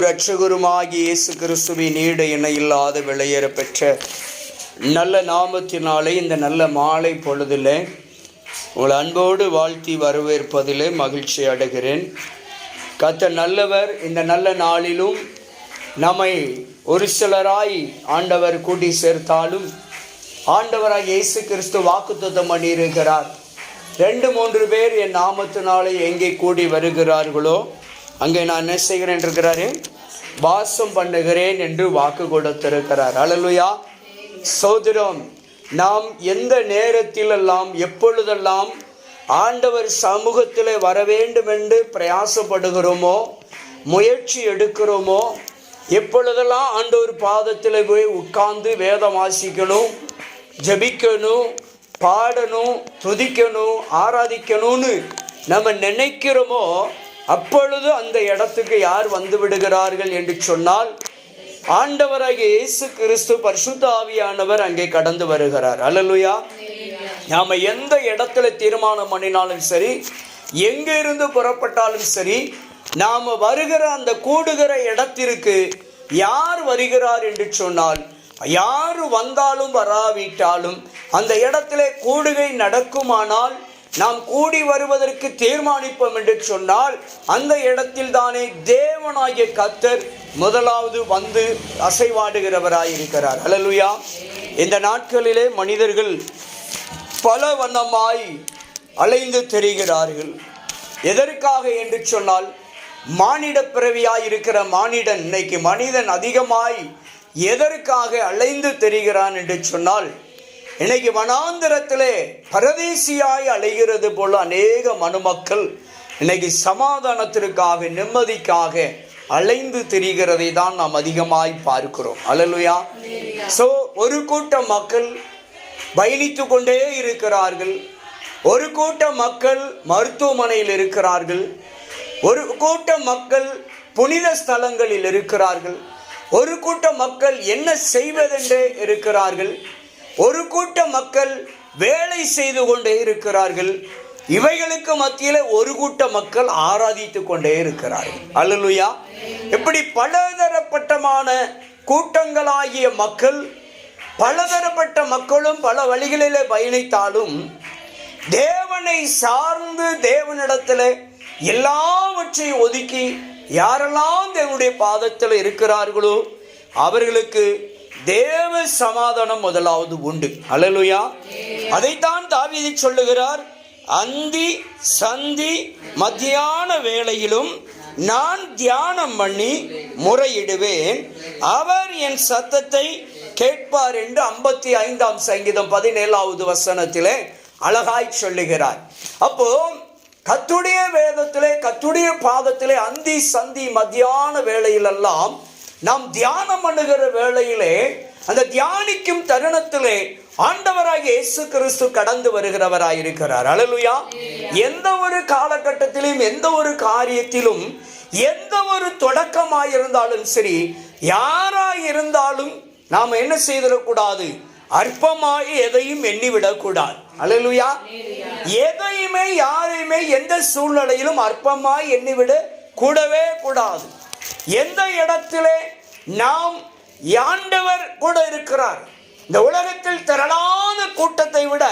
இரட்சகருமாகிய இயேசு கிறிஸ்துவின் நீட என இல்லாத விளையேற பெற்ற நல்ல நாமத்தினாலே இந்த நல்ல மாலை பொழுதில் உங்கள் அன்போடு வாழ்த்தி வரவேற்பதிலே மகிழ்ச்சி அடைகிறேன். கத்த நல்லவர் இந்த நல்ல நாளிலும் நம்மை ஒரு சிலராய் ஆண்டவர் கூட்டி சேர்த்தாலும் ஆண்டவராக இயேசு கிறிஸ்து வாக்குத்தத்தம் பண்ணியிருக்கிறார். ரெண்டு மூன்று பேர் என் நாமத்தினாலே எங்கே கூடி வருகிறார்களோ அங்கே நான் என்ன செய்கிறேன் இருக்கிறாரு வாசம் பண்ணுகிறேன் என்று வாக்கு கொடுத்திருக்கிறார். அழலுயா சோதரம் நாம் எந்த நேரத்திலெல்லாம் எப்பொழுதெல்லாம் ஆண்டவர் சமூகத்தில் வர வேண்டும் என்று பிரயாசப்படுகிறோமோ முயற்சி எடுக்கிறோமோ எப்பொழுதெல்லாம் ஆண்டவர் பாதத்தில் போய் உட்கார்ந்து வேதம் வாசிக்கணும் ஜபிக்கணும் பாடணும் துதிக்கணும் ஆராதிக்கணும்னு நம்ம நினைக்கிறோமோ அப்பொழுது அந்த இடத்துக்கு யார் வந்து விடுகிறார்கள் என்று சொன்னால் ஆண்டவராகிய இயேசு கிறிஸ்து பரிசுத்த ஆவியானவர் அங்கே கடந்து வருகிறார். அல்லலுயா. நாம எந்த இடத்துல தீர்மானம் பண்ணினாலும் சரி எங்க இருந்து புறப்பட்டாலும் சரி நாம வருகிற அந்த கூடுகிற இடத்திற்கு யார் வருகிறார் என்று சொன்னால் யார் வந்தாலும் வராவிட்டாலும் அந்த இடத்திலே கூடுகை நடக்குமானால் நாம் கூடி வருவதற்கு தீர்மானிப்போம் என்று சொன்னால் அந்த இடத்தில் தானே தேவனாகிய கத்தர் முதலாவது வந்து அசைவாடுகிறவராயிருக்கிறார். அலலுயா இந்த நாட்களிலே மனிதர்கள் பல வண்ணமாய் அலைந்து தெரிகிறார்கள். எதற்காக என்று சொன்னால் மானிட பிறவியாய் இருக்கிற மானிடன் இன்னைக்கு மனிதன் அதிகமாய் எதற்காக அலைந்து தெரிகிறான் என்று சொன்னால் இன்னைக்கு வனாந்திரத்திலே பரதேசியாய் அலைகிறது போல அநேக மனுமக்கள் இன்னைக்கு சமாதானத்திற்காக நிம்மதிக்காக அலைந்து திரிகிறதை தான் நாம் அதிகமாய் பார்க்கிறோம். அல்லலுயா. ஸோ ஒரு கூட்டம் மக்கள் பயணித்து கொண்டே இருக்கிறார்கள். ஒரு கூட்டம் மக்கள் மருத்துவமனையில் இருக்கிறார்கள். ஒரு கூட்டம் மக்கள் புனித ஸ்தலங்களில் இருக்கிறார்கள். ஒரு கூட்டம் மக்கள் என்ன செய்வதென்றே இருக்கிறார்கள். ஒரு கூட்ட மக்கள் வேலை செய்து கொண்டே இருக்கிறார்கள். இவைகளுக்கு மத்தியில் ஒரு கூட்ட மக்கள் ஆராதித்து கொண்டே இருக்கிறார்கள். அல்லலுயா. இப்படி பலதரப்பட்டமான கூட்டங்களாகிய மக்கள் பலதரப்பட்ட மக்களும் பல வழிகளிலே பயணித்தாலும் தேவனை சார்ந்து தேவனிடத்தில் எல்லாவற்றையும் ஒதுக்கி யாரெல்லாம் தேவனுடைய பாதத்தில் இருக்கிறார்களோ அவர்களுக்கு தேவ சமாதானம் முதலாவது உண்டு. அலலுயா அதைத்தான் தாவீதி சொல்லுகிறார். அந்தி சந்தி மத்தியான வேளையிலும் நான் தியானம் பண்ணி முறையிடுவேன். அவர் என் சத்தத்தை கேட்பார் என்று ஐம்பத்தி ஐந்தாம் சங்கீதம் பதினேழாவது வசனத்திலே அழகாய் சொல்லுகிறார். அப்போ கத்துடைய வேதத்திலே கத்துடைய பாதத்திலே அந்தி சந்தி மத்தியான வேளையிலெல்லாம் நாம் தியானம் பண்ணுகிற வேளையிலே அந்த தியானிக்கும் தருணத்திலே ஆண்டவராக இயேசு கிறிஸ்து கடந்து வருகிறவராய் இருக்கிறார் அழலுயா எந்த ஒரு காலகட்டத்திலும் எந்த ஒரு காரியத்திலும் எந்த ஒரு தொடக்கமாயிருந்தாலும் சரி யாராய் இருந்தாலும் நாம் என்ன செய்திடக்கூடாது? அற்பமாய் எதையும் எண்ணிவிடக்கூடாது. அழலுயா எதையுமே யாரையுமே எந்த சூழ்நிலையிலும் அற்பமாய் எண்ணிவிட கூடவே கூடாது. எந்த இடத்திலே நாம் யாண்டவர் கூட இருக்கிறார்? இந்த உலகத்தில் திரளான கூட்டத்தை விட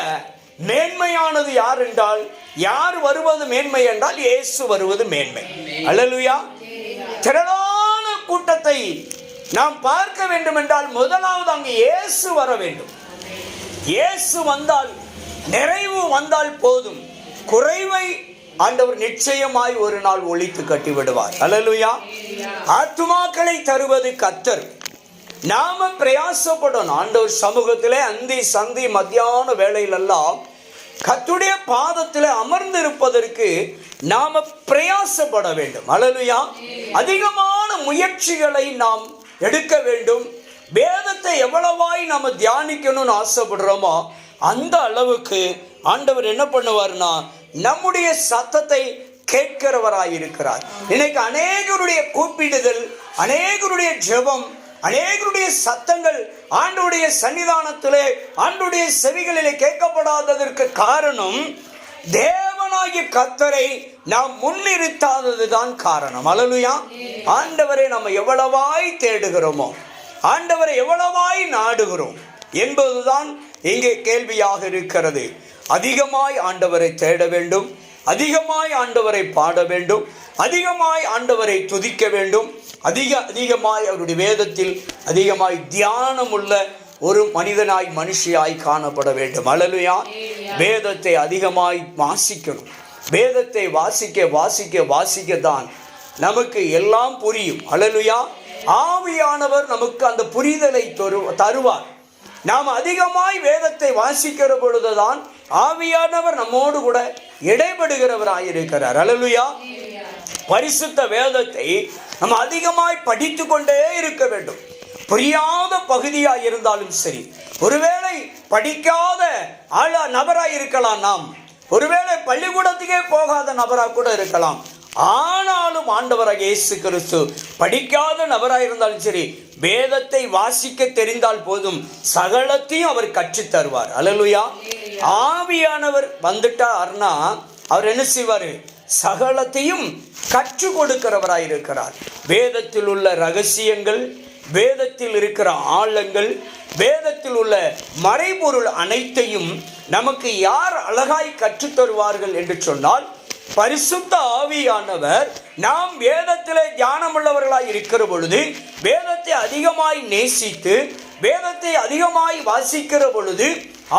மேன்மையானது யார் என்றால் யார் வருவது மேன்மை என்றால் இயேசு வருவது மேன்மை. அல்லலுயா. திரளான கூட்டத்தை நாம் பார்க்க வேண்டும் என்றால் முதலாவது அங்கு இயேசு வர வேண்டும். இயேசு வந்தால் நிறைவு வந்தால் போதும். குறைவை ஆண்டவர் நிச்சயமாய் ஒரு நாள் ஒழித்து கட்டி விடுவார் அலலுயா ஆத்மாக்களை தருவது கத்தர் நாம பிரயாசப்படணும். ஆண்டவர் சமூகத்திலே அந்தி சந்தி மத்தியான வேலையிலெல்லாம் கத்துடைய பாதத்தில் அமர்ந்திருப்பதற்கு நாம பிரயாசப்பட வேண்டும். அலலுயா அதிகமான முயற்சிகளை நாம் எடுக்க வேண்டும். வேதத்தை எவ்வளவாய் நம்ம தியானிக்கணும்னு ஆசைப்படுறோமோ அந்த அளவுக்கு ஆண்டவர் என்ன பண்ணுவார்னா நம்முடைய சத்தத்தை கேட்கிறவராயிருக்கிறார். இன்னைக்கு அநேகருடைய கூப்பிடுதல் அநேகருடைய ஜெபம் அநேகருடைய சத்தங்கள் ஆண்டுடைய சன்னிதானத்திலே ஆண்டுடைய செவிகளிலே கேட்கப்படாததற்கு காரணம் தேவனாகிய கத்தரை நாம் முன்னிறுத்தாததுதான் காரணம். அலலுயா. ஆண்டவரை நம்ம எவ்வளவாய் தேடுகிறோமோ ஆண்டவரை எவ்வளவாய் நாடுகிறோம் என்பதுதான் இங்கே கேள்வியாக இருக்கிறது. அதிகமாய் ஆண்டவரை தேட வேண்டும். அதிகமாய் ஆண்டவரை பாட வேண்டும். அதிகமாய் ஆண்டவரை துதிக்க வேண்டும். அதிக அதிகமாய் அவருடைய வேதத்தில் அதிகமாய் தியானமுள்ள ஒரு மனிதனாய் மனுஷியாய் காணப்பட வேண்டும். அழலுயா வேதத்தை அதிகமாய் வாசிக்கணும். வேதத்தை வாசிக்க வாசிக்க வாசிக்க தான் நமக்கு எல்லாம் புரியும். அழலுயா ஆவியானவர் நமக்கு அந்த புரிதலை தரு தருவார். நாம் அதிகமாய் வேதத்தை வாசிக்கிற பொழுதுதான் ஆவியானவர் நம்மோடு கூட இடைபடுகிறவராய் இருக்கிறார் அழலுயா பரிசுத்த வேதத்தை நம்ம அதிகமாய் படித்து கொண்டே இருக்க வேண்டும். புரியாத பகுதியாக இருந்தாலும் சரி. ஒருவேளை படிக்காத ஆள நபராக இருக்கலாம் நாம். ஒருவேளை பள்ளிக்கூடத்துக்கே போகாத நபராக கூட இருக்கலாம். ஆனாலும் ஆண்டவராக இயேசு கிறிஸ்து படிக்காத நபராக இருந்தாலும் சரி வேதத்தை வாசிக்க தெரிந்தால் போதும். சகலத்தையும் அவர் கற்றுத் தருவார். அலலுயா ஆவியானவர் வந்துட்டார்னா அவர் என்ன செய்வார்? சகலத்தையும் கற்று கொடுக்கிறவராய் இருக்கிறார் வேதத்தில் உள்ள ரகசியங்கள் வேதத்தில் இருக்கிற ஆழங்கள் வேதத்தில் உள்ள மறைபொருள் அனைத்தையும் நமக்கு யார் அழகாய் கற்றுத் தருவார்கள் என்று சொன்னால் பரிசுத்த ஆவியானவர் நாம் வேதத்திலே தியானமுள்ளவர்களாய் இருக்கிற பொழுது வேதத்தை அதிகமாய் நேசித்து வேதத்தை அதிகமாய் வாசிக்கிற பொழுது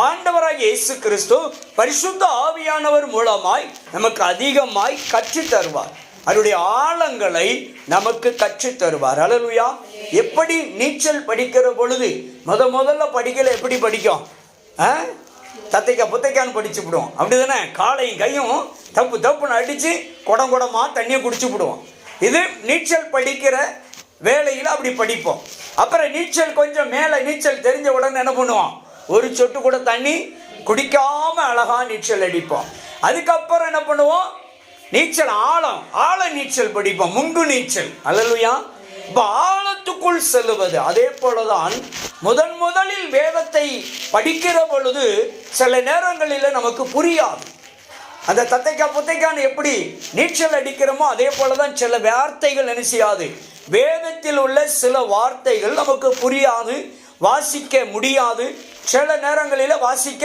ஆண்டவராக இயேசு கிறிஸ்து பரிசுத்த ஆவியானவர் மூலமாய் நமக்கு அதிகமாய் கற்றுத் தருவார் அவருடைய ஆழங்களை நமக்கு கற்றுத் தருவார் அலலுயா எப்படி நீச்சல் படிக்கிற பொழுது முத முதல்ல படிக்கல எப்படி படிக்கும்? ஆ? தத்தைக்கா புத்தைக்கான்னு படிச்சு விடுவோம். அப்படி தானே காலையும் கையும் தப்பு தப்புன்னு அடித்து குடம் குடமாக தண்ணியை குடிச்சு விடுவோம். இது நீச்சல் படிக்கிற வேலையில் அப்படி படிப்போம். அப்புறம் நீச்சல் கொஞ்சம் மேலே நீச்சல் தெரிஞ்ச உடனே என்ன பண்ணுவோம்? ஒரு சொட்டு கூட தண்ணி குடிக்காமல் அழகா நீச்சல் அடிப்போம். அதுக்கப்புறம் என்ன பண்ணுவோம்? நீச்சல் ஆழம் ஆழ நீச்சல் படிப்போம். முங்கு நீச்சல். அல்லலுயா. இப்போ ஆழத்துக்குள் செல்லுவது. அதே போலதான் முதன் முதலில் வேதத்தை படிக்கிற பொழுது சில நேரங்களில் நமக்கு புரியாது. அந்த தத்தைக்கா புத்தைக்கான்னு எப்படி நீச்சல் அடிக்கிறோமோ அதே போலதான் சில வார்த்தைகள் என்ன செய்யாது. வேதத்தில் உள்ள சில வார்த்தைகள் நமக்கு புரியாது வாசிக்க முடியாது. சில நேரங்களில் வாசிக்க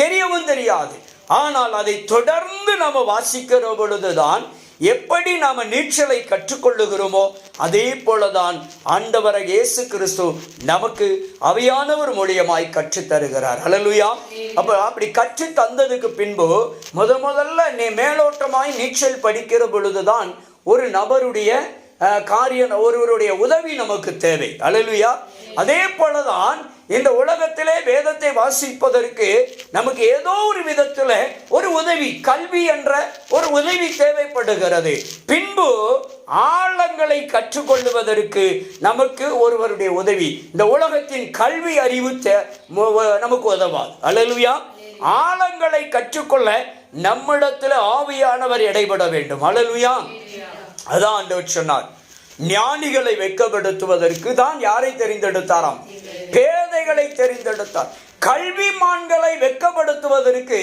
தெரியவும் தெரியாது. ஆனால் அதை தொடர்ந்து நம்ம வாசிக்கிற பொழுதுதான் எப்படி நாம் நீச்சலை கற்றுக்கொள்ளுகிறோமோ அதே போலதான் ஆண்டவர இயேசு கிறிஸ்து நமக்கு அவையானவர் மூலியமாய் கற்றுத் தருகிறார் அலலுயா அப்போ அப்படி கற்று தந்ததுக்கு பின்பு முத முதல்ல நீ மேலோட்டமாய் நீச்சல் படிக்கிற பொழுதுதான் ஒரு நபருடைய காரியம் ஒருவருடைய உதவி நமக்கு தேவை. அலலுயா அதே போலதான் இந்த உலகத்திலே வேதத்தை வாசிப்பதற்கு நமக்கு ஏதோ ஒரு விதத்தில் ஒரு உதவி கல்வி என்ற ஒரு உதவி தேவைப்படுகிறது. பின்பு ஆழங்களை கற்றுக்கொள்வதற்கு நமக்கு ஒருவருடைய உதவி. இந்த உலகத்தின் கல்வி அறிவு நமக்கு உதவாது. அழலுயா ஆழங்களை கற்றுக்கொள்ள நம்மிடத்தில் ஆவியானவர் இடைபட வேண்டும். அழலுயா அதான் ஆண்டவர் சொன்னார். ஞானிகளை வெட்கப்படுத்துவதற்கு தான் யாரை தெரிந்தெடுத்தாராம்? பேதைகளை தெரிந்தெடுத்தார். கல்விமான்களை வெக்கப்படுத்துவதற்கு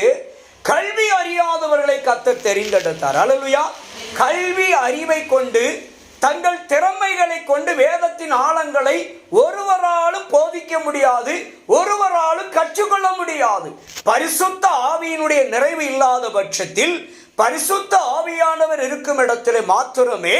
கல்வி அறியாதவர்களை கத்த தெரிந்தெடுத்தார். அழலுயா கல்வி அறிவை கொண்டு தங்கள் திறமைகளை கொண்டு வேதத்தின் ஆழங்களை ஒருவராலும் போதிக்க முடியாது ஒருவராலும் கற்றுக்கொள்ள முடியாது. பரிசுத்த ஆவியினுடைய நிறைவு இல்லாத பட்சத்தில் பரிசுத்த ஆவியானவர் இருக்கும் இடத்திலே மாத்திரமே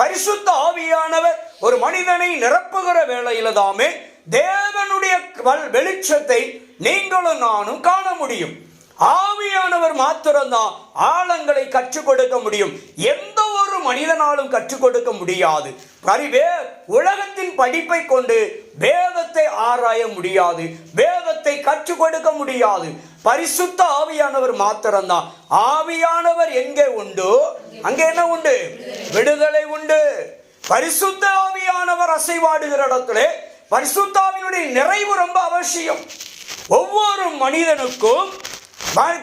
பரிசுத்த ஆவியானவர் ஒரு மனிதனை நிரப்புகிற வேளையில தாமே தேவனுடைய வெளிச்சத்தை நீங்களும் நானும் காண முடியும். ஆவியானவர் மாத்திரம்தான் ஆழங்களை கற்றுக் கொடுக்க முடியும். எந்த ஒரு மனிதனாலும் கற்றுக் கொடுக்க முடியாது. அறிவே உலகத்தின் படிப்பை கொண்டு வேதத்தை ஆராய முடியாது. வேதத்தை கற்றுக் கொடுக்க முடியாது. பரிசுத்த ஆவியானவர் மாத்திரம்தான். ஆவியானவர் எங்கே உண்டோ? அங்கே என்ன உண்டு? விடுதலை உண்டு. பரிசுத்த ஆவியானவர் அசைவாடுகிற இடத்துல பரிசுத்தாவினுடைய நிறைவு ரொம்ப அவசியம். ஒவ்வொரு மனிதனுக்கும்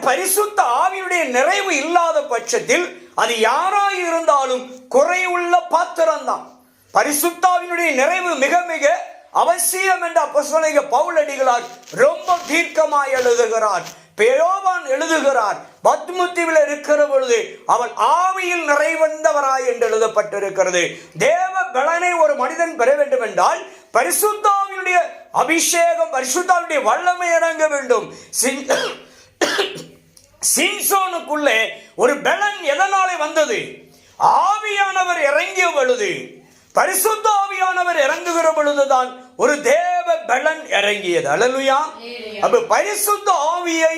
பரிசுத்த ஆவியுடைய நிறைவு இல்லாத பட்சத்தில் அது யாராக இருந்தாலும் குறையுள்ள பாத்திரம்தான். பரிசுத்தாவினுடைய நிறைவு மிக மிக அவசியம் என்ற அப்போஸ்தலனாகிய பவுல் ரொம்ப தீர்க்கமாய் எழுதுகிறார். பெயோவான் எழுதுகிறார் பத்முத்திவில் இருக்கிற பொழுது அவன் ஆவியில் நிறைவந்தவராய் என்று எழுதப்பட்டிருக்கிறது. தேவ பலனை ஒரு மனிதன் பெற வேண்டும் என்றால் பரிசுத்தாவினுடைய அபிஷேகம் பரிசுத்தாவினுடைய வல்லமை இறங்க வேண்டும். சிம்சோனுக்குள்ளே ஒரு பலன் எதனாலே வந்தது? ஆவியானவர் இறங்கிய பொழுது பரிசுத்த ஆவியானவர் இறங்குகிற பொழுதுதான் ஒரு தேவ பலன் இறங்கியது. அல்லலுயா. அப்ப பரிசுத்த ஆவியை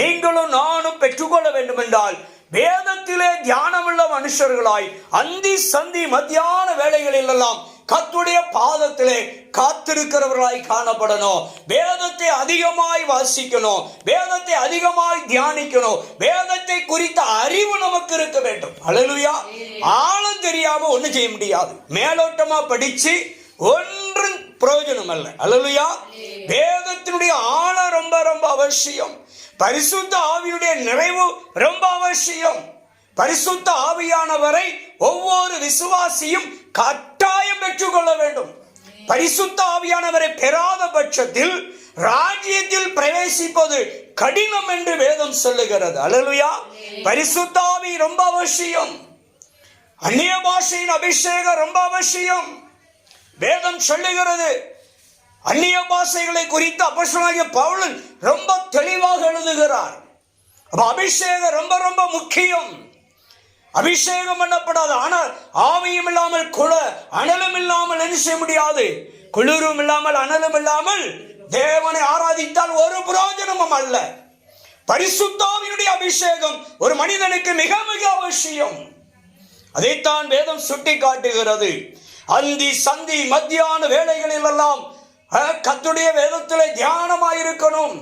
நீங்களும் நானும் பெற்றுக்கொள்ள வேண்டும் என்றால் வேதத்திலே தியானமுள்ள மனுஷர்களாய் அந்தி சந்தி மத்தியான வேளைகளில் எல்லாம் கத்துடைய பாதத்திலே காத்திருக்கிறவர்களாய் காணப்படணும். வேதத்தை அதிகமாய் வாசிக்கணும். வேதத்தை அதிகமாய் தியானிக்கணும். வேதத்தை குறித்த அறிவு நமக்கு இருக்க வேண்டும். அழலுயா ஆழம் தெரியாம ஒண்ணு செய்ய முடியாது. மேலோட்டமா படிச்சு ஒன்றும் பிரயோஜனம் அல்ல. அழலுயா வேதத்தினுடைய ஆழம் ரொம்ப ரொம்ப அவசியம். பரிசுத்த ஆவியுடைய நிறைவு ரொம்ப அவசியம். பரிசுத்த ஆவியானவரை ஒவ்வொரு விசுவாசியும் கட்டாயம் பெற்றுக்கொள்ள வேண்டும். பரிசுத்த ஆவியானவரை பெறாத பட்சத்தில் ராஜ்யத்தில் பிரவேசிப்பது கடினம் என்று வேதம் சொல்லுகிறது. அல்லலுயா. பரிசுத்தாவி ரொம்ப அவசியம். அந்நிய பாஷையின் அபிஷேகம் ரொம்ப அவசியம். வேதம் சொல்லுகிறது. அந்நிய பாஷைகளை குறித்து அப்போஸ்தலனாகிய பவுலன் ரொம்ப தெளிவாக எழுதுகிறார். அப்ப அபிஷேகம் ரொம்ப ரொம்ப முக்கியம். அபிஷேகம் பண்ணப்படாது. ஆனால் ஆவியும் இல்லாமல் குள அனலும் இல்லாமல் என்ன செய்ய முடியாது? குளிரும் இல்லாமல் அனலும் இல்லாமல் தேவனை ஆராதித்தால் ஒரு புரோஜனமும் அல்ல. பரிசுத்தாவினுடைய அபிஷேகம் ஒரு மனிதனுக்கு மிக மிக அவசியம். அதைத்தான் வேதம் சுட்டி காட்டுகிறது அந்தி சந்தி மத்தியான வேலைகளில் எல்லாம் கத்துடைய வேதத்தில் வேதத்திலே தியானமாயிருக்கணும்.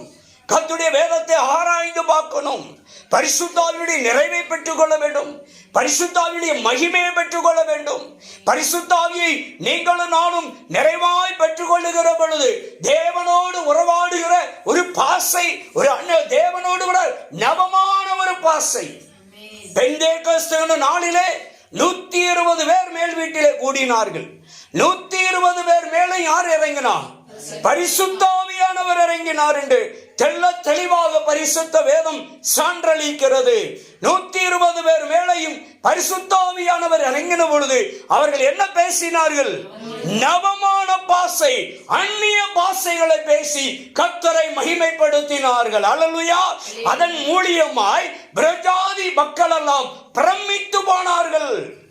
கத்துடைய வேதத்தை ஆராய்ந்து பார்க்கணும். பரிசுத்தாவினுடைய நிறைவை பெற்றுக்கொள்ள வேண்டும். பரிசுத்தாவினுடைய மகிமையை பெற்றுக்கொள்ள வேண்டும். பரிசுத்தாவியை நீங்களும் நானும் நிறைவாய் பெற்றுக்கொள்ளுகிற பொழுது தேவனோடு உறவாடுகிற ஒரு பாசை ஒரு அண்ண தேவனோடு கூட நவமான ஒரு பாசை. பெந்தேகஸ்து நாளிலே நூத்தி இருபது பேர் மேல் வீட்டிலே கூடினார்கள். நூத்தி இருபது பேர் மேலே யார் இறங்கினா பரிசுத்தாவியானவர் இறங்கினார் என்று தெள்ள தெளிவாக பரிசுத்த வேதம் சான்றளிக்கிறது. நூத்தி இருபது பேர் மேலையும் பரிசுத்தாவியானவர் இறங்கின பொழுது அவர்கள் என்ன பேசினார்கள்? நவமான பாசை அந்நிய பாசைகளை பேசி கத்தரை மகிமைப்படுத்தினார்கள். அழலுயா அதன் மூலியமாய் பிரஜாதி மக்கள் எல்லாம் பிரமித்து போனார்கள்.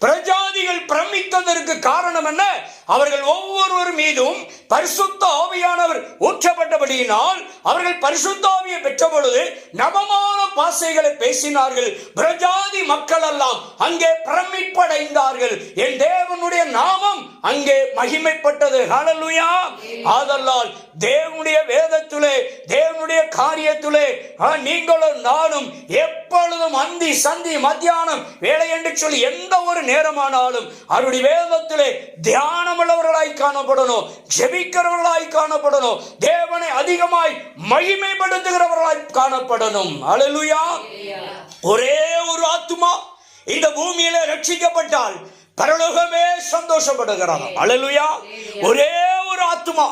பிரஜாதிகள் பிரமித்ததற்கு காரணம் என்ன? அவர்கள் ஒவ்வொருவர் மீதும் பரிசுத்த ஆவியானவர் ஊற்றப்பட்டபடியினால் அவர்கள் பரிசுத்த ஆவியை பெற்ற பொழுது நவமான பாசைகளை பேசினார்கள். பிரஜாதி மக்கள் எல்லாம் அங்கே பிரமிப்படைந்தார்கள். என் தேவனுடைய நாமம் அங்கே மகிமைப்பட்டது. ஹலலுயா ஆதலால் தேவனுடைய வேதத்திலே தேவனுடைய காரியத்திலே ஆ, நீங்களும் நானும் எப்பொழுதும் அந்தி சந்தி மத்தியானம் வேலை என்று சொல்லி எந்த ஒரு நேரமானாலும் அவருடைய வேதத்திலே தியானமுள்ளவர்களாய் காணப்படணும் ஜெபிக்கிறவர்களாய் காணப்படணும் தேவனை அதிகமாய் மகிமைப்படுத்துகிறவர்களாய் காணப்படணும். அழலுயா ஒரே ஒரு ஆத்மா இந்த பூமியில ரட்சிக்கப்பட்டால் பரலோகமே சந்தோஷப்படுகிறார். அழலுயா ஒரே ஒரு ஆத்மா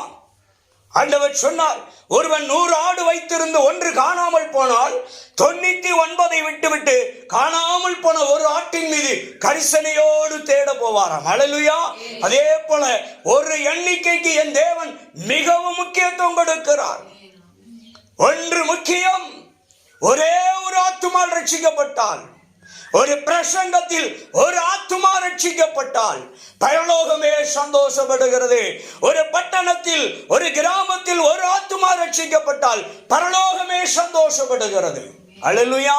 ஆண்டவர் சொன்னார் ஒருவன் நூறு ஆடு வைத்திருந்து ஒன்று காணாமல் போனால் தொண்ணூத்தி ஒன்பதை விட்டுவிட்டு காணாமல் போன ஒரு ஆட்டின் மீது கரிசனையோடு தேட போவாராம். அழலுயா அதே போல ஒரு எண்ணிக்கைக்கு என் தேவன் மிகவும் முக்கியத்துவம் கொடுக்கிறார். ஒன்று முக்கியம் ஒரே ஒரு ஆத்துமால் ரட்சிக்கப்பட்டால் ஒரு பிரசங்கத்தில் ஒரு ஆத்துமா ரட்சிக்கப்பட்டால் பரலோகமே சந்தோஷப்படுகிறது. ஒரு பட்டணத்தில் ஒரு கிராமத்தில் ஒரு ஆத்துமா ரட்சிக்கப்பட்டால் பரலோகமே சந்தோஷப்படுகிறது. அழலுயா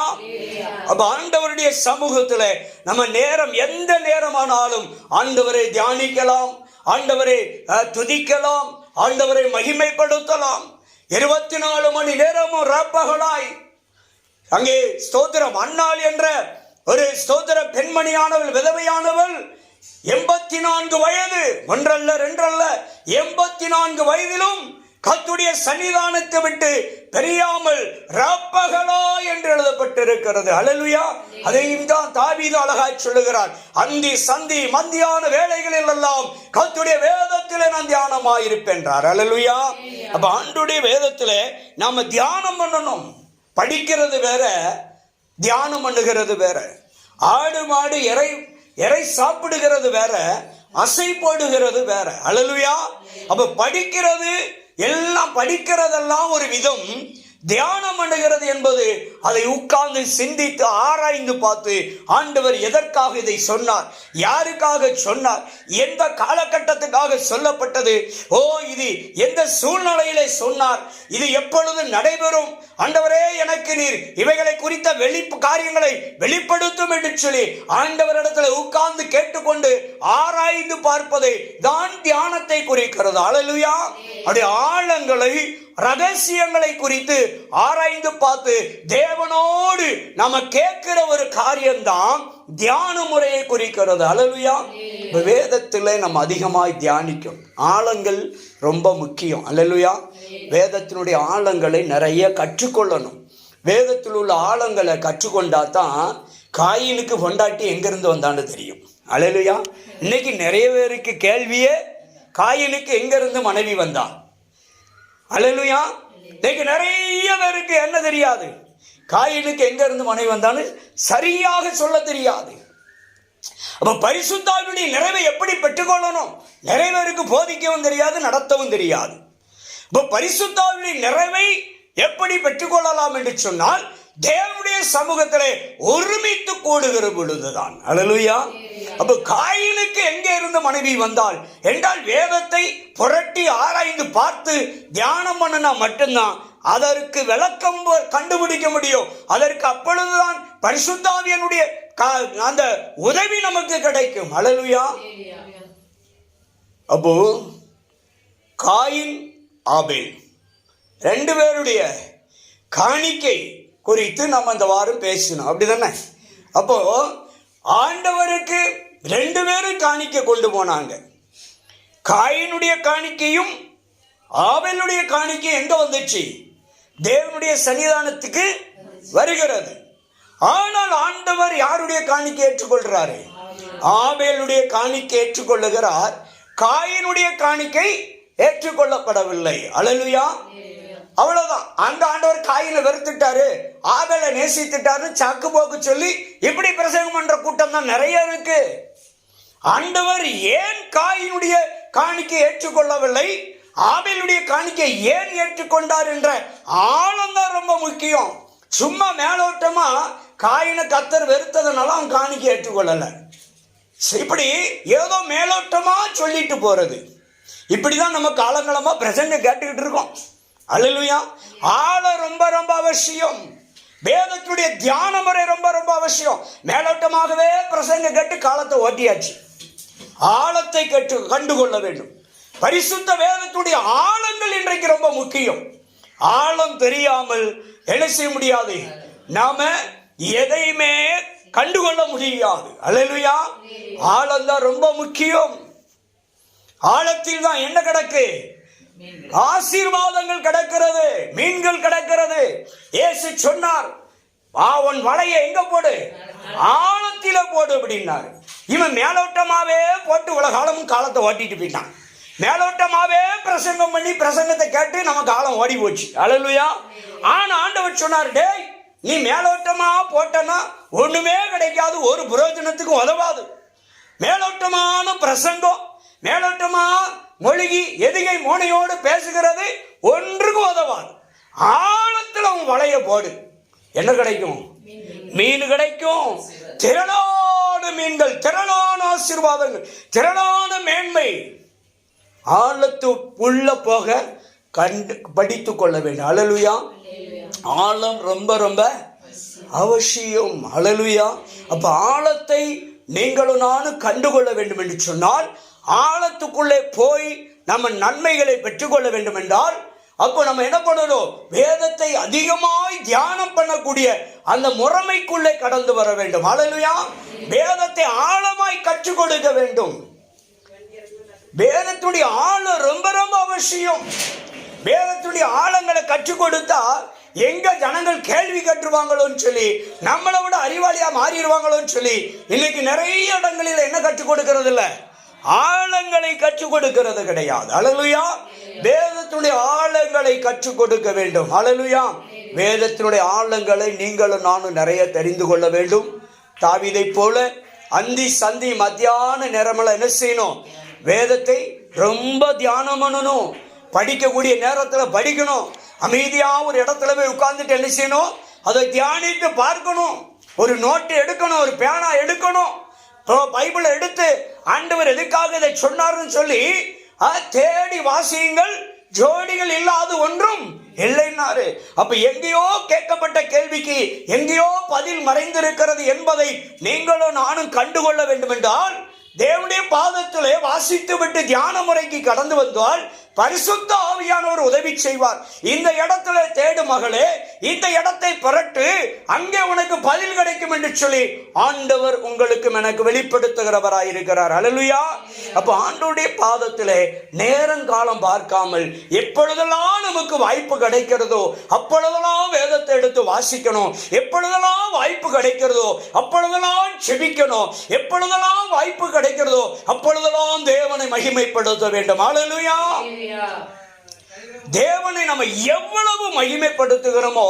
அப்ப ஆண்டவருடைய சமூகத்துல நம்ம நேரம் எந்த நேரமானாலும் ஆண்டவரை தியானிக்கலாம் ஆண்டவரை அஹ், துதிக்கலாம் ஆண்டவரை மகிமைப்படுத்தலாம். இருபத்தி நாலு மணி நேரமும் ரப்பகலாய். அங்கே ஸ்தோத்திரம் அண்ணாள் என்ற ஒரு ஸ்தோத்திர பெண்மணியானவள் விதவையானவள் எண்பத்தி நான்கு வயது ஒன்றல்ல ரெண்டல்ல எண்பத்தி நான்கு வயதிலும் கத்துடைய சன்னிதானத்தை விட்டு பெரியாமல் ரப்பகலா என்று எழுதப்பட்டிருக்கிறது. அழலுயா அதையும் தான் தாவீது அழகாய் சொல்லுகிறார். அந்தி சந்தி மந்தியான வேலைகளில் எல்லாம் கத்துடைய வேதத்தில் நான் தியானமாயிருப்பேன்றார். அழலுயா அப்ப ஆண்டுடைய வேதத்தில் நாம தியானம் பண்ணணும். படிக்கிறது வேற தியானம் பண்ணுகிறது வேற. ஆடு மாடு இறை இறை சாப்பிடுகிறது வேற. அசை போடுகிறது வேற. அழலுயா அப்ப படிக்கிறது எல்லாம் படிக்கிறதெல்லாம் ஒரு விதம். தியானம் பண்ணுகிறது என்பது அதை உட்கார்ந்து சிந்தித்து ஆராய்ந்து பார்த்து ஆண்டவர் எதற்காக இதை சொன்னார்? யாருக்காக சொன்னார்? எந்த காலகட்டத்துக்காக சொல்லப்பட்டது? ஓ இது எந்த சூழ்நிலையிலே சொன்னார்? இது எப்பொழுது நடைபெறும்? ஆண்டவரே எனக்கு நீர் இவைகளை குறித்த வெளி காரியங்களை வெளிப்படுத்தும் என்று சொல்லி ஆண்டவரிடத்தில் உட்கார்ந்து கேட்டுக்கொண்டு ஆராய்ந்து பார்ப்பதை தான் தியானத்தை குறிக்கிறது. அழலுயா அப்படி ஆழங்களை ரகசியங்களை குறித்து ஆராய்ந்து பார்த்து தேவனோடு நம்ம கேட்கிற ஒரு காரியம்தான் தியான முறையை குறிக்கிறது. அலலுயா வேதத்தில் நம்ம அதிகமாய் தியானிக்கும். ஆழங்கள் ரொம்ப முக்கியம். அலலுயா வேதத்தினுடைய ஆழங்களை நிறைய கற்றுக்கொள்ளணும். வேதத்தில் உள்ள ஆழங்களை கற்றுக்கொண்டா தான் காயினுக்கு பொண்டாட்டி எங்கிருந்து வந்தான்னு தெரியும். அழலுயா இன்னைக்கு நிறைய பேருக்கு கேள்வியே காயினுக்கு எங்கிருந்து மனைவி வந்தான் அழலுயா இன்னைக்கு நிறைய பேருக்கு என்ன தெரியாது? காயிலுக்கு எங்க இருந்து மனைவி வந்தாலும் சரியாக சொல்ல தெரியாது. அப்ப பரிசுத்தாவினுடைய நிறைவை எப்படி பெற்றுக்கொள்ளணும்? நிறைவேருக்கு போதிக்கவும் தெரியாது நடத்தவும் தெரியாது. இப்ப பரிசுத்தாவினுடைய நிறைவை எப்படி பெற்றுக்கொள்ளலாம் என்று சொன்னால் தேவனுடைய சமூகத்திலே ஒருமித்து கூடுகிற பொழுதுதான். அழலுயா அப்ப காயினுக்கு எங்கே இருந்து மனைவி வந்தால் என்றால் வேதத்தை புரட்டி ஆராய்ந்து பார்த்து தியானம் பண்ணினா மட்டும்தான். அதற்கு விளக்கம் கண்டுபிடிக்க முடியும். அதற்கு அப்பொழுதுதான் பரிசுத்தாவியனுடைய அந்த உதவி நமக்கு கிடைக்கும். அழலுயா அப்போ காயின் ஆபேல் ரெண்டு பேருடைய காணிக்கை குறித்து நம்ம இந்த வாரம் பேசணும் அப்படிதானே? அப்போ ஆண்டவருக்கு ரெண்டு பேரும் காணிக்கை கொண்டு போனாங்க. காயினுடைய காணிக்கையும் ஆவலுடைய காணிக்கை எங்க வந்துச்சு? தேவனுடைய சன்னிதானத்துக்கு வருகிறது. ஆனால் ஆண்டவர் யாருடைய காணிக்கை ஏற்றுக்கொள்கிறாரு ஆபேலுடைய காணிக்கை ஏற்றுக்கொள்ளுகிறார். காயினுடைய காணிக்கை ஏற்றுக்கொள்ளப்படவில்லை. அழலுயா அவ்வளவுதான். அந்த ஆண்டவர் காயில வெறுத்துட்டாரு. ஆபேலை நேசித்துட்டாரு. சாக்கு போக்கு சொல்லி இப்படி பிரசங்கம் பண்ற கூட்டம் தான் நிறைய இருக்கு. ஆண்டவர் ஏன் காயினுடைய காணிக்கை ஏற்றுக்கொள்ளவில்லை? ஆபேலுடைய காணிக்கை ஏன் ஏற்றுக்கொண்டார் என்ற ஆழம்தான் ரொம்ப முக்கியம். சும்மா மேலோட்டமா காயினை கத்தர் வெறுத்ததுனால அவன் காணிக்கை ஏற்றுக்கொள்ளலை. இப்படி ஏதோ மேலோட்டமா சொல்லிட்டு போறது. இப்படிதான் நம்ம காலங்காலமா பிரசங்க கேட்டுக்கிட்டு இருக்கோம். அழலுயா ஆழ ரொம்ப ரொம்ப அவசியம். வேதத்துடைய தியான முறை ரொம்ப ரொம்ப அவசியம். மேலோட்டமாகவே பிரசங்க கேட்டு காலத்தை ஓட்டியாச்சு. ஆழத்தை கற்று கண்டுகொள்ள வேண்டும். பரிசுத்த வேதத்துடைய ஆழங்கள் இன்றைக்கு ரொம்ப முக்கியம். ஆழம் தெரியாமல் என்ன செய்ய முடியாது? நாம எதையுமே கண்டுகொள்ள முடியாது. அழலுயா ஆழம் தான் ரொம்ப முக்கியம். ஆழத்தில் தான் என்ன கிடக்கு? ஆசீர்வாதங்கள் கிடக்கிறது மீன்கள் கிடக்கிறது. ஏசு சொன்னார் அவன் வலைய எங்க போடு? ஆழத்தில போடு அப்படின்னாரு. இவன் மேலோட்டமாவே போட்டு உலகாலமும் காலத்தை ஓட்டிட்டு போயிட்டான். மேலோட்டமாவே பிரசங்கம் பண்ணி பிரசங்கத்தை கேட்டு நம்ம காலம் ஓடி போச்சு. அழலுயா ஆனா ஆண்டவர் சொன்னார் டேய் நீ மேலோட்டமா போட்டனா ஒண்ணுமே கிடைக்காது ஒரு புரோஜனத்துக்கும் உதவாது. மேலோட்டமான பிரசங்கம் மேலோட்டமா மொழிகி எதிகை மோனையோடு பேசுகிறது ஒன்றுக்கும் உதவாது. ஆழத்தில் அவன் வளைய போடு. என்ன கிடைக்கும்? மீன் கிடைக்கும். திரளான மீன்கள் திரளான ஆசீர்வாதங்கள் திரளான மேன்மை. ஆழத்து உள்ள போக கண்டு படித்து கொள்ள வேண்டும். அழலுயா ஆழம் ரொம்ப ரொம்ப அவசியம். அழலுயா அப்ப ஆழத்தை நீங்களும் நானும் கண்டுகொள்ள வேண்டும் என்று சொன்னால் ஆழத்துக்குள்ளே போய் நம்ம நன்மைகளை பெற்றுக்கொள்ள வேண்டும் என்றால் அப்போ நம்ம என்ன பண்ணணும் வேதத்தை அதிகமாய் தியானம் பண்ணக்கூடிய அந்த முறைமைக்குள்ளே கடந்து வர வேண்டும். அழலுயா வேதத்தை ஆழமாய் கற்றுக் கொடுக்க வேண்டும். வேதத்துடைய ஆழம் ரொம்ப ரொம்ப அவசியம். வேதத்துடைய ஆழங்களை கற்றுக் கொடுத்தா எங்க ஜனங்கள் கேள்வி கட்டுவாங்களோன்னு சொல்லி நம்மளை விட அறிவாளியா மாறிடுவாங்களோன்னு சொல்லி இன்னைக்கு நிறைய இடங்களில் என்ன கற்றுக் கொடுக்கறது இல்லை ஆழங்களை கற்றுக் கொடுக்கிறது கிடையாது. அழலுயா வேதத்துடைய ஆழங்களை கற்றுக் கொடுக்க வேண்டும். அழலுயா வேதத்தினுடைய ஆழங்களை நீங்களும் நானும் நிறைய தெரிந்து கொள்ள வேண்டும். தாவிதை போல அந்தி சந்தி மத்தியான நேரமெல்லாம் என்ன செய்யணும்? வேதத்தை ரொம்ப தியானம் பண்ணணும். படிக்கக்கூடிய நேரத்தில் படிக்கணும். அமைதியாக ஒரு இடத்துல போய் உட்கார்ந்துட்டு என்ன செய்யணும்? அதை தியானித்து பார்க்கணும். ஒரு நோட்டு எடுக்கணும். ஒரு பேனா எடுக்கணும். பைபிளை எடுத்து ஆண்டவர் எதுக்காக இதை சொன்னார்னு சொல்லி ஆ, தேடி வாசியுங்கள். ஜோடிகள் இல்லாத ஒன்றும் இல்லைன்னாரு. அப்ப எங்கேயோ கேட்கப்பட்ட கேள்விக்கு எங்கேயோ பதில் மறைந்திருக்கிறது என்பதை நீங்களும் நானும் கண்டுகொள்ள வேண்டும் என்றால் தேவனுடைய பாதத்திலே வாசித்து விட்டு தியான முறைக்கு கடந்து வந்தால் பரிசுத்த ஆவியானவர் உதவி செய்வார். இந்த இடத்துல தேடு மகளே இந்த இடத்தை புரட்டு அங்கே உனக்கு பதில் கிடைக்கும் என்று சொல்லி ஆண்டவர் உங்களுக்கும் எனக்கு வெளிப்படுத்துகிறவராய் இருக்கிறார். அலலுயா அப்ப ஆண்டோடைய பாதத்திலே நேரங்காலம் பார்க்காமல் எப்பொழுதெல்லாம் நமக்கு வாய்ப்பு கிடைக்கிறதோ அப்பொழுதெல்லாம் வேதத்தை எடுத்து வாசிக்கணும். எப்பொழுதெல்லாம் வாய்ப்பு கிடைக்கிறதோ அப்பொழுதெல்லாம் செபிக்கணும். எப்பொழுதெல்லாம் வாய்ப்பு கிடைக்கிறதோ அப்பொழுதெல்லாம் தேவனை மகிமைப்படுத்த வேண்டும். அலலுயா Yeah. தேவனை நம்ம எவ்வளவு மகிமைப்படுத்துகிறோமோ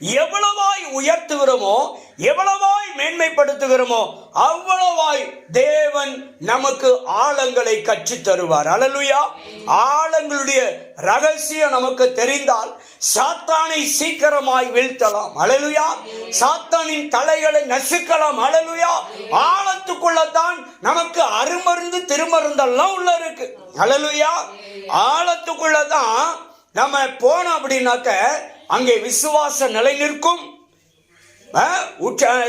எவ்வளவாய் உயர்த்துகிறோமோ எவ்வளவாய் மேன்மைப்படுத்துகிறோமோ அவ்வளவாய் தேவன் நமக்கு ஆழங்களை கற்றுத் தருவார் அழலுயா ஆழங்களுடைய ரகசியம் நமக்கு தெரிந்தால் சாத்தானை சீக்கிரமாய் வீழ்த்தலாம். அழலுயா சாத்தானின் தலைகளை நசுக்கலாம். அழலுயா ஆழத்துக்குள்ளதான் நமக்கு அருமருந்து திருமருந்தெல்லாம் உள்ள இருக்கு. அழலுயா ஆழத்துக்குள்ளதான் நம்ம போனோம் அப்படின்னாக்க அங்கே விசுவாச நிலை நிற்கும்.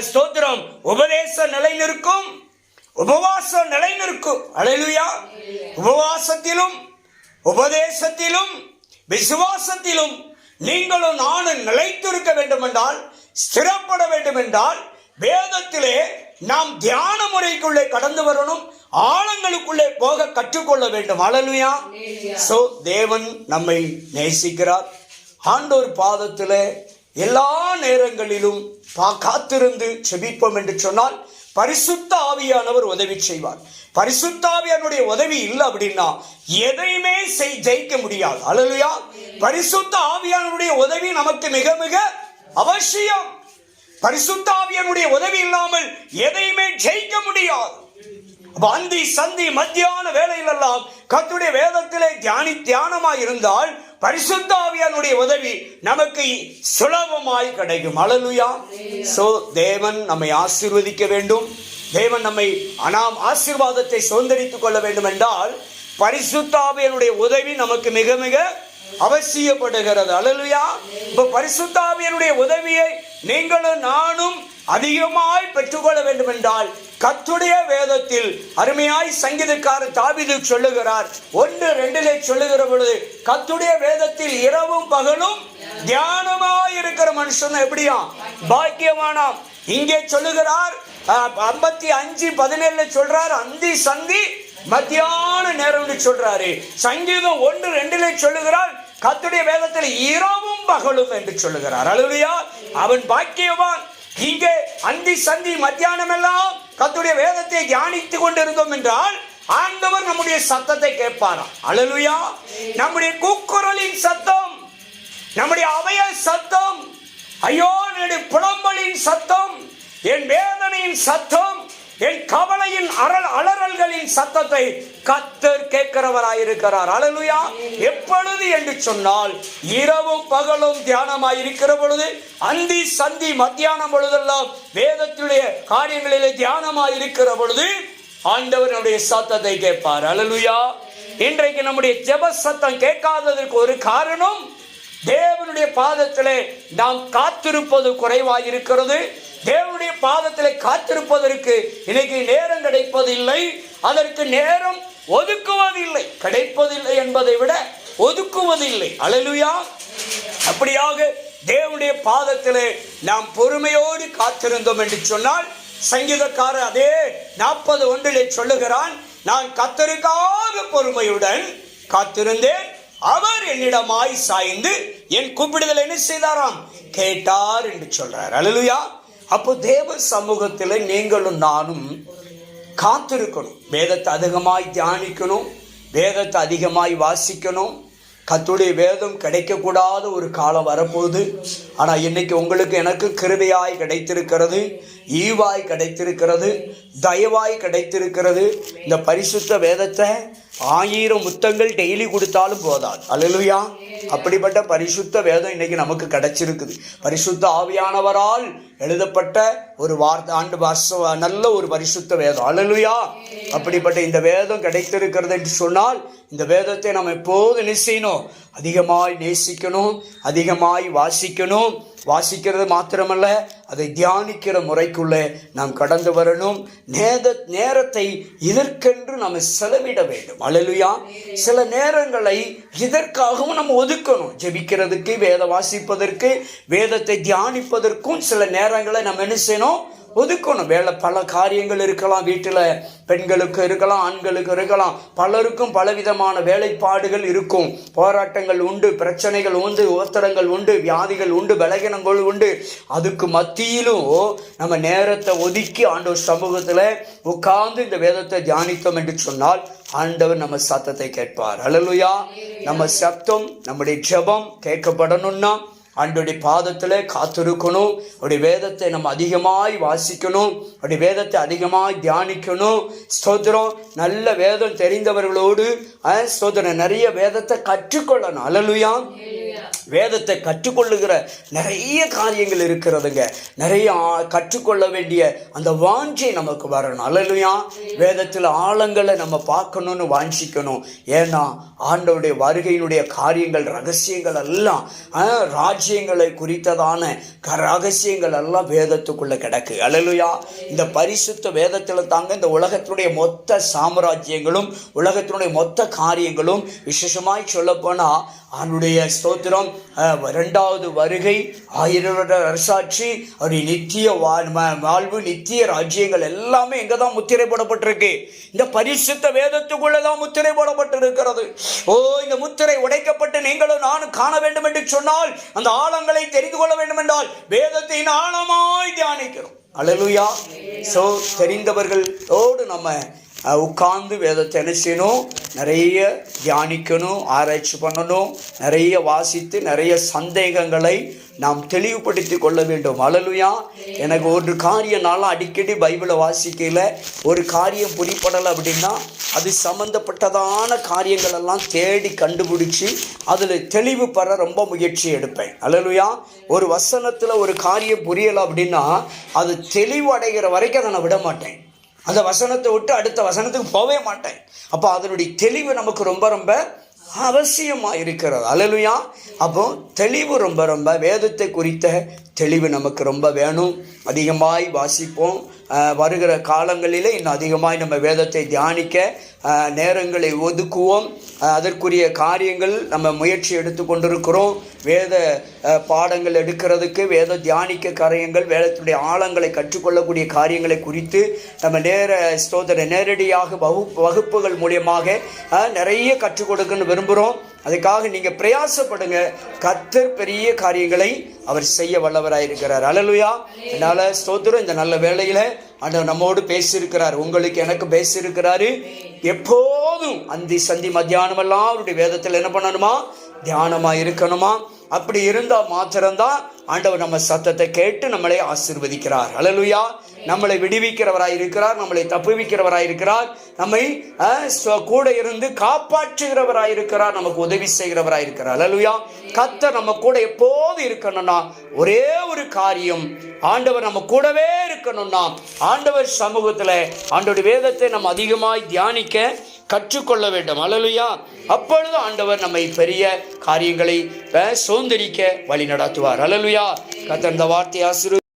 ஸ்தோத்திரம் உபதேச நிலை நிற்கும். உபவாசம் நிலை நிற்கும். அலையிலுயா. உபவாசத்திலும் உபதேசத்திலும் விசுவாசத்திலும் நீங்களும் நானும் நிலைத்திருக்க வேண்டும் என்றால் ஸ்திரப்பட வேண்டும் என்றால் வேதத்திலே நாம் தியான முறைக்குள்ளே கடந்து வரணும். ஆழங்களுக்குள்ளே போக கற்றுக்கொள்ள வேண்டும். அழலுயா சோ தேவன் நம்மை நேசிக்கிறார். ஆண்டோர் பாதத்திலே எல்லா நேரங்களிலும் பா- காத்திருந்து செபிப்போம் என்று சொன்னால் பரிசுத்த ஆவியானவர் உதவி செய்வார். பரிசுத்த ஆவியானுடைய உதவி இல்லை அப்படின்னா எதையுமே செய் ஜெயிக்க முடியாது. அழலுயா பரிசுத்த ஆவியானுடைய உதவி நமக்கு மிக மிக அவசியம். பரிசுத்த ஆவியானுடைய உதவி இல்லாமல் எதையுமே ஜெயிக்க முடியாது. அப்ப சந்தி மத்தியான வேலையில் எல்லாம் கத்துடைய வேதத்திலே தியானி தியானமாய் இருந்தால் பரிசுத்தாவியானுடைய உதவி நமக்கு சுலபமாய் கிடைக்கும். அழலுயா சோ தேவன் நம்மை ஆசீர்வதிக்க வேண்டும். தேவன் நம்மை அனாம் ஆசீர்வாதத்தை சுதந்திரித்துக் கொள்ள வேண்டும் என்றால் பரிசுத்தாவியனுடைய உதவி நமக்கு மிக மிக அவசியப்படுகிறது. அழலுயா இப்போ பரிசுத்தாவியனுடைய உதவியை நீங்களும் நானும் அதிகமாய் பெற்றுக்கொள்ள வேண்டும் என்றால் கத்துடைய வேதத்தில் அருமையாய் சங்கீதக்காரர் தாவிது சொல்லுகிறார். ஒன்று ரெண்டிலே சொல்லுகிற பொழுது கத்துடைய வேதத்தில் இரவும் பகலும் தியானமாய் இருக்கிற மனுஷன் எப்படியா? பாக்கியமானாம் இங்கே சொல்லுகிறார் ஐம்பத்தி அஞ்சு பதினேழுல சொல்றார் அந்தி சந்தி மத்தியான நேரம் சொல்றாரு. சங்கீதம் ஒன்று ரெண்டிலே சொல்லுகிறார் கத்துடைய வேதத்தில் இரவும் பகலும் என்று சொல்லுகிறார். அழுவியா அவன் பாக்கியவான். இங்கே அந்தி சந்தி மத்தியானம் எல்லாம் கத்துடைய வேதத்தை தியானித்துக் கொண்டிருந்தோம் என்றால் ஆண்டவர் நம்முடைய சத்தத்தை கேட்பாராம் அழலுயா நம்முடைய கூக்குரலின் சத்தம் நம்முடைய அவைய சத்தம் ஐயோ என்னுடைய புலம்பலின் சத்தம் என் வேதனையின் சத்தம் என் கவலையின் அறல் அலறல்களின் சத்தத்தை கத்தர் கேட்கிறவராயிருக்கிறார். அலலுயா. எப்பொழுது என்று சொன்னால் இரவும் பகலும் தியானமாய் இருக்கிற பொழுது அந்தி சந்தி மத்தியானம் பொழுதெல்லாம் வேதத்துடைய காரியங்களிலே தியானமாய் இருக்கிற பொழுது ஆண்டவனுடைய சத்தத்தை கேட்பார். அலலுயா. இன்றைக்கு நம்முடைய ஜெப சத்தம் கேட்காததற்கு ஒரு காரணம் தேவனுடைய பாதத்திலே நாம் காத்திருப்பது குறைவாக இருக்கிறது தேவனுடைய பாதத்தில் காத்திருப்பதற்கு இன்னைக்கு நேரம் கிடைப்பதில்லை. அதற்கு நேரம் ஒதுக்குவதில்லை. கிடைப்பதில்லை என்பதை விட ஒதுக்குவதில்லை. அழலுயா அப்படியாக தேவனுடைய பாதத்திலே நாம் பொறுமையோடு காத்திருந்தோம் என்று சொன்னால் சங்கீதக்காரர் அதே நாற்பது ஒன்றிலே சொல்லுகிறான் நான் கத்தருக்காக பொறுமையுடன் காத்திருந்தேன். அவர் என்னிடமாய் சாய்ந்து என் கூப்பிடுதல் என்ன செய்தாராம்? கேட்டார் என்று சொல்றார். அழலுயா அப்போ தேவ சமூகத்தில் நீங்களும் நானும் காத்திருக்கணும். வேதத்தை அதிகமாய் தியானிக்கணும். வேதத்தை அதிகமாய் வாசிக்கணும். கத்துடைய வேதம் கிடைக்கக்கூடாத ஒரு காலம் வரப்போகுது. ஆனால் இன்னைக்கு உங்களுக்கு எனக்கு கிருபையாய் கிடைத்திருக்கிறது ஈவாய் கிடைத்திருக்கிறது தயவாய் கிடைத்திருக்கிறது. இந்த பரிசுத்த வேதத்தை ஆயிரம் முத்தங்கள் டெய்லி கொடுத்தாலும் போதாது. அலலுயா அப்படிப்பட்ட பரிசுத்த வேதம் இன்னைக்கு நமக்கு கிடைச்சிருக்குது. பரிசுத்த ஆவியானவரால் எழுதப்பட்ட ஒரு வார்த்தை ஆண்டு வருஷம் நல்ல ஒரு பரிசுத்த வேதம். அழலுயா அப்படிப்பட்ட இந்த வேதம் கிடைத்திருக்கிறது என்று சொன்னால் இந்த வேதத்தை நம்ம எப்போது என்ன அதிகமாய் நேசிக்கணும் அதிகமாய் வாசிக்கணும் வாசிக்கிறது மாத்திரமல்ல அதை தியானிக்கிற முறைக்குள்ளே நாம் கடந்து வரணும். நேத நேரத்தை இதற்கென்று நம்ம செலவிட வேண்டும். அழலுயா சில நேரங்களை இதற்காகவும் நம்ம ஒதுக்கணும். ஜெபிக்கிறதுக்கு வேத வாசிப்பதற்கு வேதத்தை தியானிப்பதற்கும் சில நேரங்களை நம்ம என்ன செய்யணும்? ஒதுக்கணும். வேலை பல காரியங்கள் இருக்கலாம். வீட்டில் பெண்களுக்கு இருக்கலாம் ஆண்களுக்கு இருக்கலாம். பலருக்கும் பலவிதமான வேலைப்பாடுகள் இருக்கும். போராட்டங்கள் உண்டு பிரச்சனைகள் உண்டு ஓத்தரங்கள் உண்டு வியாதிகள் உண்டு பலகீனங்கள் உண்டு. அதுக்கு மத்தியிலும் நம்ம நேரத்தை ஒதுக்கி ஆண்டவர் சமூகத்தில் உட்கார்ந்து இந்த வேதத்தை தியானித்தோம் என்று சொன்னால் ஆண்டவர் நம்ம சத்தத்தை கேட்பார். அழலுயா நம்ம சத்தம் நம்முடைய ஜபம் கேட்கப்படணும்னா ஆண்டுடைய பாதத்தில் காத்திருக்கணும். அவருடைய வேதத்தை நம்ம அதிகமாய் வாசிக்கணும். அவருடைய வேதத்தை அதிகமாய் தியானிக்கணும். ஸ்தோத்திரம். நல்ல வேதம் தெரிந்தவர்களோடு ஸ்தோத்திரம். நிறைய வேதத்தை கற்றுக்கொள்ளணும். அலலுயாம் வேதத்தை கற்றுக்கொள்ளுகிற நிறைய காரியங்கள் இருக்கிறதுங்க. நிறைய கற்றுக்கொள்ள வேண்டிய அந்த வாஞ்சை நமக்கு வரணும். அல்லையா வேதத்தில் ஆழங்களை நம்ம பார்க்கணும்னு வாஞ்சிக்கணும். ஏன்னா ஆண்டவுடைய வருகையினுடைய காரியங்கள் ரகசியங்கள் எல்லாம் ராஜ்யங்களை குறித்ததான க- ரகசியங்கள் எல்லாம் வேதத்துக்குள்ள கிடக்கு. அழலுயா இந்த பரிசுத்த வேதத்தில் தாங்க இந்த உலகத்தினுடைய மொத்த சாம்ராஜ்யங்களும் உலகத்தினுடைய மொத்த காரியங்களும் விசேஷமாய் சொல்லப்போனா அவனுடைய ஸ்தோத்திர அஹ், ரெண்டாவது வருகை ஆயிரம் வருட அரசாட்சி அவருடைய நித்திய வாழ்வு நித்திய ராஜ்யங்கள் எல்லாமே எங்கே தான் முத்திரை போடப்பட்டிருக்கு இந்த பரிசுத்த வேதத்துக்குள்ள தான் முத்திரை போடப்பட்டிருக்கிறது ஓ இந்த முத்திரை உடைக்கப்பட்டு நீங்களும் நானும் காண வேண்டும் என்று சொன்னால் அந்த ஆழங்களை தெரிந்து கொள்ள வேண்டும் என்றால் வேதத்தின் ஆழமாய் தியானிக்கிறோம். அழலுயா சோ தெரிந்தவர்களோடு நம்ம உட்கார்ந்து வேதத்தை என்ன செய்யணும் நிறைய தியானிக்கணும் ஆராய்ச்சி பண்ணணும் நிறைய வாசித்து நிறைய சந்தேகங்களை நாம் தெளிவுபடுத்தி கொள்ள வேண்டும். அழலுயா எனக்கு ஒரு காரியம் நாளும் அடிக்கடி பைபிளை வாசிக்கையில் ஒரு காரியம் புரிப்படலை அப்படின்னா அது சம்மந்தப்பட்டதான காரியங்களெல்லாம் தேடி கண்டுபிடிச்சி அதில் தெளிவு பெற ரொம்ப முயற்சி எடுப்பேன். அழலுயா ஒரு வசனத்தில் ஒரு காரியம் புரியலை அப்படின்னா அது தெளிவு அடைகிற வரைக்கும் அதை நான் விட மாட்டேன். அந்த வசனத்தை விட்டு அடுத்த வசனத்துக்கு போகவே மாட்டேன். அப்போ அதனுடைய தெளிவு நமக்கு ரொம்ப ரொம்ப அவசியமாக இருக்கிறது. அலலுயா அப்போ தெளிவு ரொம்ப ரொம்ப வேதத்தை குறித்த தெளிவு நமக்கு ரொம்ப வேணும். அதிகமாய் வாசிப்போம். வருகிற காலங்களிலே இன்னும் அதிகமாய் நம்ம வேதத்தை தியானிக்க நேரங்களை ஒதுக்குவோம். அதற்குரிய காரியங்கள் நம்ம முயற்சி எடுத்து கொண்டிருக்கிறோம். வேத பாடங்கள் எடுக்கிறதுக்கு வேத தியானிக்க காரியங்கள் வேதத்துடைய ஆழங்களை கற்றுக்கொள்ளக்கூடிய காரியங்களை குறித்து நம்ம நேர ஸ்தோதர நேரடியாக வகுப்பு வகுப்புகள் மூலியமாக நிறைய கற்றுக் கொடுக்கணும்னு விரும்புகிறோம் அதுக்காக நீங்கள் பிரயாசப்படுங்க. கத்தர் பெரிய காரியங்களை அவர் செய்ய வல்லவராயிருக்கிறார் அலலுயா என்னால் ஸ்தோத்திரம் இந்த நல்ல வேலையில் ஆண்டவர் நம்மோடு பேசியிருக்கிறார். உங்களுக்கு எனக்கு பேசியிருக்கிறாரு. எப்போதும் அந்தி சந்தி மத்தியானம் எல்லாம் அவருடைய வேதத்தில் என்ன பண்ணணுமா? தியானமாக இருக்கணுமா? அப்படி இருந்தால் மாத்திரம்தான் ஆண்டவர் நம்ம சத்தத்தை கேட்டு நம்மளை ஆசிர்வதிக்கிறார். அலலுயா நம்மளை விடுவிக்கிறவராய் இருக்கிறார் நம்மளை தப்புவிக்கிறவராய் இருக்கிறார் நம்மை கூட இருந்து காப்பாற்றுகிறவராய் இருக்கிறார் நமக்கு உதவி செய்கிறவராய் இருக்கிறார். அலலுயா கத்த நம்ம கூட எப்போது இருக்கணும்னா ஒரே ஒரு காரியம் ஆண்டவர் நம்ம கூடவே இருக்கணும்னா ஆண்டவர் சமூகத்தில் ஆண்டோட வேதத்தை நம்ம அதிகமாய் தியானிக்க கற்றுக்கொள்ள வேண்டும். அலலுயா அப்பொழுது ஆண்டவர் நம்மை பெரிய காரியங்களை சோந்தரிக்க சுதந்திரிக்க வழி நடத்துவார் அலலுயா கத்த இந்த வார்த்தை ஆசிரியர்